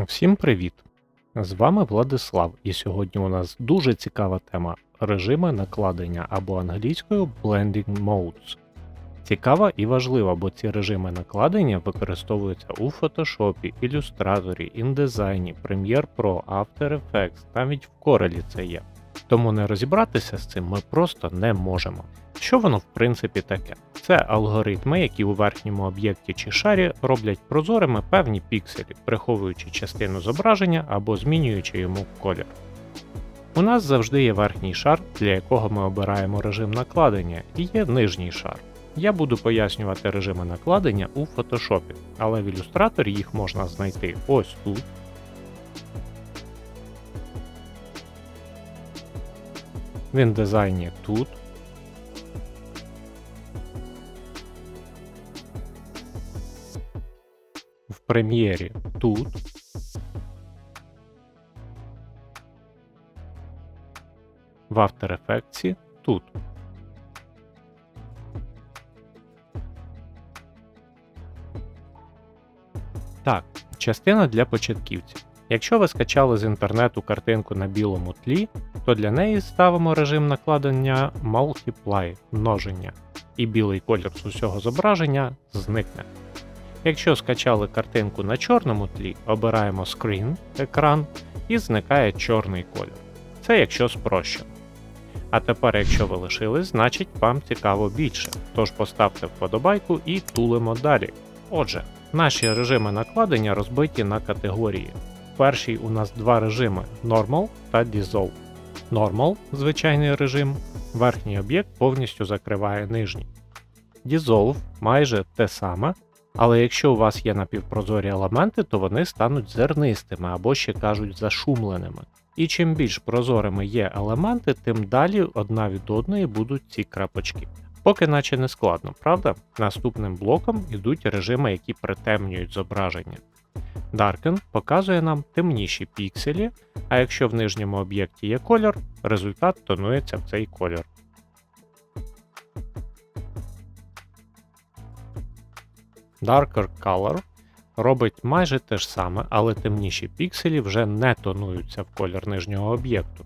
Всім привіт! З вами Владислав, і сьогодні у нас дуже цікава тема режими накладення або англійською Blending Modes. Цікава і важлива, бо ці режими накладення використовуються у Photoshop, Illustrator, InDesign, Premiere Pro, After Effects, навіть в Corel це є. Тому не розібратися з цим ми просто не можемо. Що воно в принципі таке? Це алгоритми, які у верхньому об'єкті чи шарі роблять прозорими певні пікселі, приховуючи частину зображення або змінюючи йому колір. У нас завжди є верхній шар, для якого ми обираємо режим накладення, і є нижній шар. Я буду пояснювати режими накладення у Photoshop, але в ілюстраторі їх можна знайти ось тут. В індизайні тут. Прем'єрі тут. В After Effects тут. Так, частина для початківців. Якщо ви скачали з інтернету картинку на білому тлі, то для неї ставимо режим накладення Multiply множення, і білий колір з усього зображення зникне. Якщо скачали картинку на чорному тлі, обираємо Screen екран і зникає чорний колір. Це якщо спрощено. А тепер, якщо ви лишились, значить вам цікаво більше. Тож поставте вподобайку і тулимо далі. Отже, наші режими накладення розбиті на категорії. Перший у нас два режими Normal та Dissolve. Normal звичайний режим, верхній об'єкт повністю закриває нижній. Dissolve майже те саме, але якщо у вас є напівпрозорі елементи, то вони стануть зернистими або ще кажуть зашумленими. І чим більш прозорими є елементи, тим далі одна від одної будуть ці крапочки. Поки наче не складно, правда? Наступним блоком йдуть режими, які притемнюють зображення. Darken показує нам темніші пікселі, а якщо в нижньому об'єкті є кольор, результат тонується в цей кольор. Darker Color робить майже те ж саме, але темніші пікселі вже не тонуються в колір нижнього об'єкту.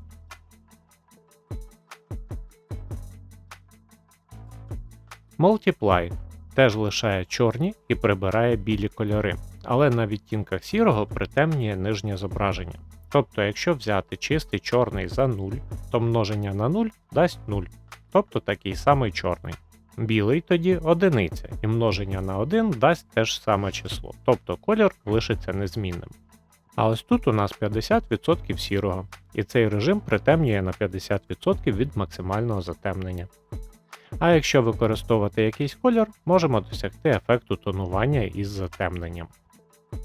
Multiply теж лишає чорні і прибирає білі кольори, але на відтінках сірого притемнює нижнє зображення. Тобто, якщо взяти чистий чорний за 0, то множення на 0 дасть 0, тобто такий самий чорний. Білий тоді одиниця, і множення на 1 дасть те ж саме число, тобто колір лишиться незмінним. А ось тут у нас 50% сірого, і цей режим притемнює на 50% від максимального затемнення. А якщо використовувати якийсь колір, можемо досягти ефекту тонування із затемненням.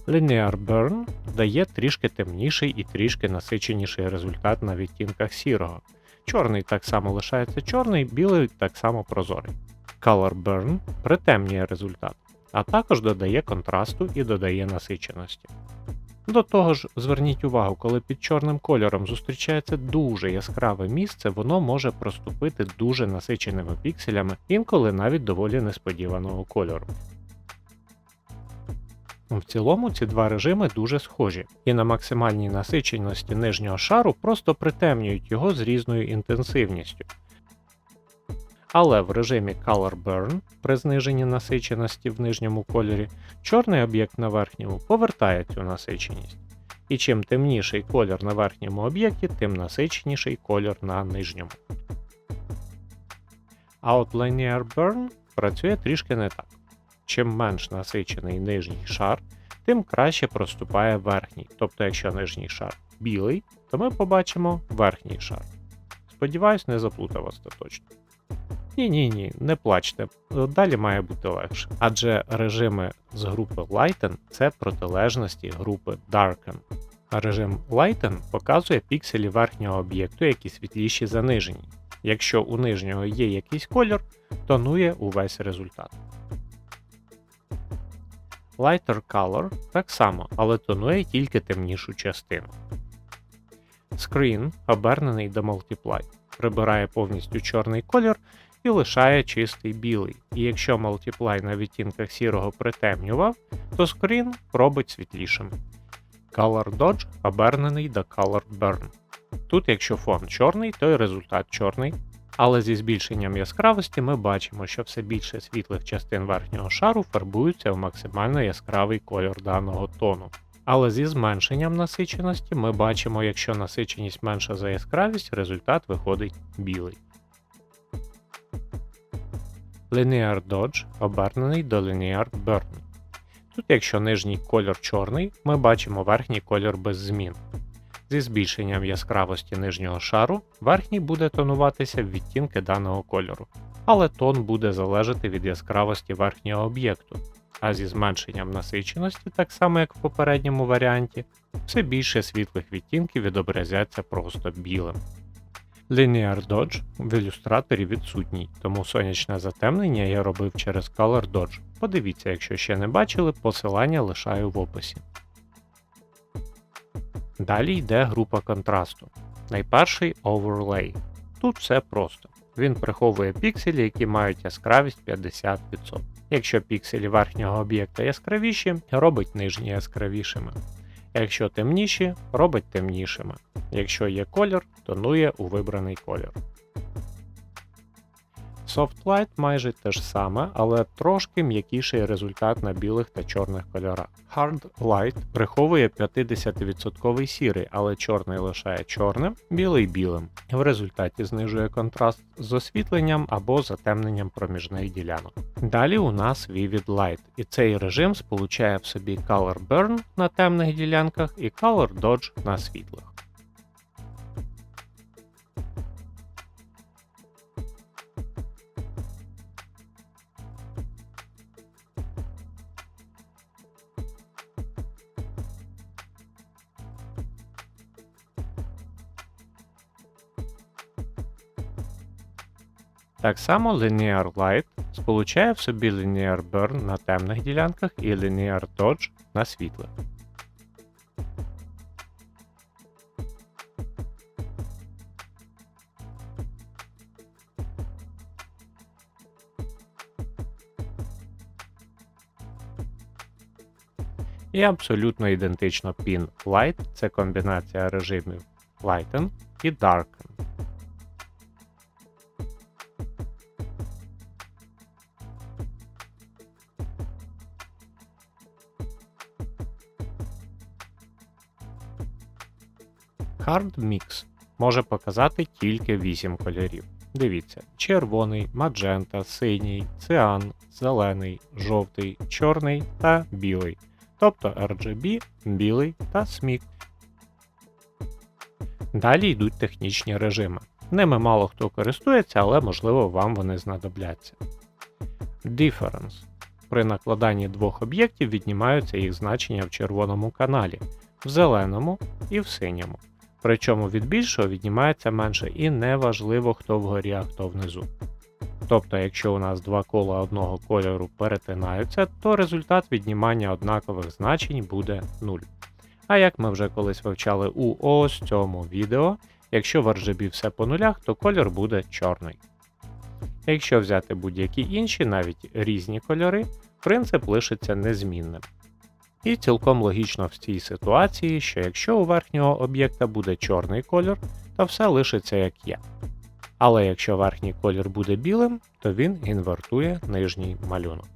Linear Burn дає трішки темніший і трішки насиченіший результат на відтінках сірого. Чорний так само лишається чорний, білий так само прозорий. Color Burn притемнює результат, а також додає контрасту і додає насиченості. До того ж, зверніть увагу, коли під чорним кольором зустрічається дуже яскраве місце, воно може проступити дуже насиченими пікселями, інколи навіть доволі несподіваного кольору. В цілому ці два режими дуже схожі, і на максимальній насиченості нижнього шару просто притемнюють його з різною інтенсивністю. Але в режимі Color Burn при зниженні насиченості в нижньому кольорі чорний об'єкт на верхньому повертає цю насиченість. І чим темніший колір на верхньому об'єкті, тим насиченіший колір на нижньому. А от Burn працює трішки не так. Чим менш насичений нижній шар, тим краще проступає верхній. Тобто, якщо нижній шар білий, то ми побачимо верхній шар. Сподіваюсь, не заплутав остаточно. Ні, ні, ні, не плачте. Далі має бути легше. Адже режими з групи Lighten це протилежності групи Darken. Режим Lighten показує пікселі верхнього об'єкту, які світліші занижені. Якщо у нижнього є якийсь кольор, тонує увесь результат. Lighter Color так само, але тонує тільки темнішу частину. Screen, обернений до Multiply, прибирає повністю чорний колір і лишає чистий білий. І якщо Multiply на відтінках сірого притемнював, то Screen робить світлішим. Color Dodge обернений до Color Burn. Тут, якщо фон чорний, то й результат чорний. Але зі збільшенням яскравості ми бачимо, що все більше світлих частин верхнього шару фарбуються в максимально яскравий кольор даного тону. Але зі зменшенням насиченості ми бачимо, якщо насиченість менша за яскравість, результат виходить білий. Linear Dodge обернений до Linear Burn. Тут, якщо нижній кольор чорний, ми бачимо верхній кольор без змін. Зі збільшенням яскравості нижнього шару верхній буде тонуватися в відтінки даного кольору, але тон буде залежати від яскравості верхнього об'єкту, а зі зменшенням насиченості, так само як в попередньому варіанті, все більше світлих відтінків відобразяться просто білим. Linear Dodge в ілюстраторі відсутній, тому сонячне затемнення я робив через Color Dodge. Подивіться, якщо ще не бачили, посилання лишаю в описі. Далі йде група контрасту. Найперший Overlay. Тут все просто. Він приховує пікселі, які мають яскравість 50%. Якщо пікселі верхнього об'єкта яскравіші, робить нижні яскравішими. Якщо темніші, робить темнішими. Якщо є колір, тонує у вибраний колір. Softlight майже те ж саме, але трошки м'якіший результат на білих та чорних кольорах. Hard Light приховує 50% сірий, але чорний лишає чорним, білий білим. В результаті знижує контраст з освітленням або затемненням проміжних ділянок. Далі у нас Vivid Light, і цей режим сполучає в собі Color Burn на темних ділянках і Color Dodge на світлих. Так само Linear Light сполучає в собі Linear Burn на темних ділянках і Linear Dodge на світлих. І абсолютно ідентично Pin Light це комбінація режимів Lighten і Darken. Hard Mix може показати тільки 8 кольорів. Дивіться: червоний, маджента, синій, циан, зелений, жовтий, чорний та білий. Тобто RGB, білий та SMIC. Далі йдуть технічні режими. Ними мало хто користується, але можливо вам вони знадобляться. Difference. При накладанні двох об'єктів віднімаються їх значення в червоному каналі, в зеленому і в синьому. Причому від більшого віднімається менше і неважливо, хто вгорі, а хто внизу. Тобто, якщо у нас два кола одного кольору перетинаються, то результат віднімання однакових значень буде 0. А як ми вже колись вивчали у ось цьому відео, якщо в RGB все по нулях, то колір буде чорний. Якщо взяти будь-які інші, навіть різні кольори, принцип лишиться незмінним. І цілком логічно в цій ситуації, що якщо у верхнього об'єкта буде чорний колір, то все лишиться як є. Але якщо верхній колір буде білим, то він інвертує нижній малюнок.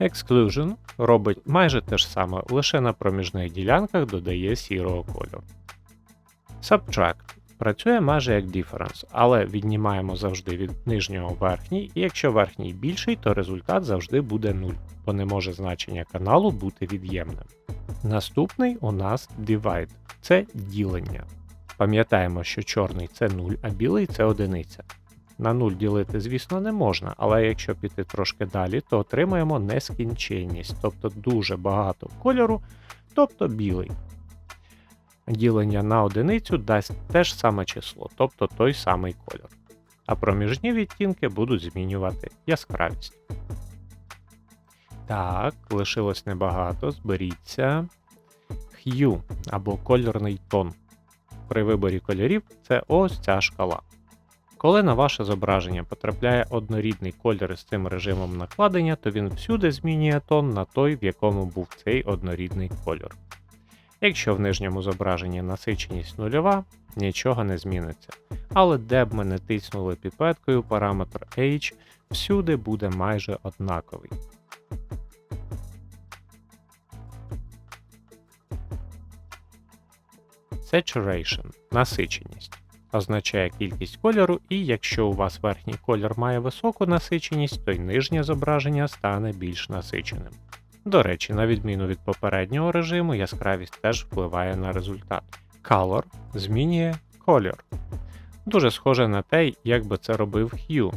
Exclusion робить майже те ж саме, лише на проміжних ділянках додає сірого кольору. Subtract працює майже як Difference, але віднімаємо завжди від нижнього верхній, і якщо верхній більший, то результат завжди буде 0, бо не може значення каналу бути від'ємним. Наступний у нас Divide це ділення. Пам'ятаємо, що чорний це 0, а білий це одиниця. На 0 ділити, звісно, не можна, але якщо піти трошки далі, то отримаємо нескінченність, тобто дуже багато кольору, тобто білий. Ділення на одиницю дасть те ж саме число, тобто той самий кольор. А проміжні відтінки будуть змінювати яскравість. Так, лишилось небагато, зберіться. Hue або кольорний тон. При виборі кольорів це ось ця шкала. Коли на ваше зображення потрапляє однорідний кольор з цим режимом накладення, то він всюди змінює тон на той, в якому був цей однорідний кольор. Якщо в нижньому зображенні насиченість нульова, нічого не зміниться. Але де б ми не тиснули піпеткою, параметр H всюди буде майже однаковий. Saturation насиченість означає кількість кольору, і якщо у вас верхній колір має високу насиченість, то й нижнє зображення стане більш насиченим. До речі, на відміну від попереднього режиму, яскравість теж впливає на результат. Color змінює колір. Дуже схоже на те, як би це робив Hue,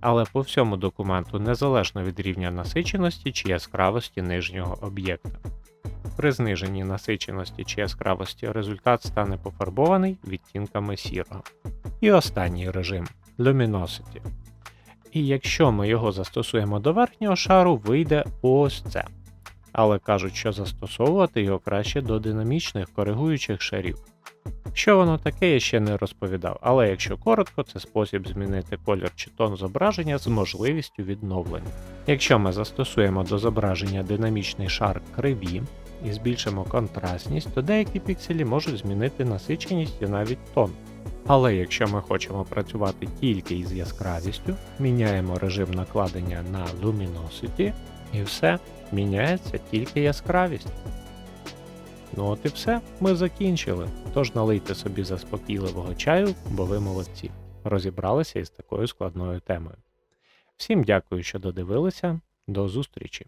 але по всьому документу незалежно від рівня насиченості чи яскравості нижнього об'єкта. При зниженні насиченості чи яскравості результат стане пофарбований відтінками сірого. І останній режим Luminosity. І якщо ми його застосуємо до верхнього шару, вийде ось це. Але кажуть, що застосовувати його краще до динамічних коригуючих шарів. Що воно таке, я ще не розповідав, але якщо коротко, це спосіб змінити колір чи тон зображення з можливістю відновлення. Якщо ми застосуємо до зображення динамічний шар криві і збільшимо контрастність, то деякі пікселі можуть змінити насиченість і навіть тон. Але якщо ми хочемо працювати тільки із яскравістю, міняємо режим накладення на Luminosity і все, міняється тільки яскравість. Ну от і все, ми закінчили. Тож налийте собі заспокійливого чаю, бо ви молодці. Розібралися із такою складною темою. Всім дякую, що додивилися. До зустрічі!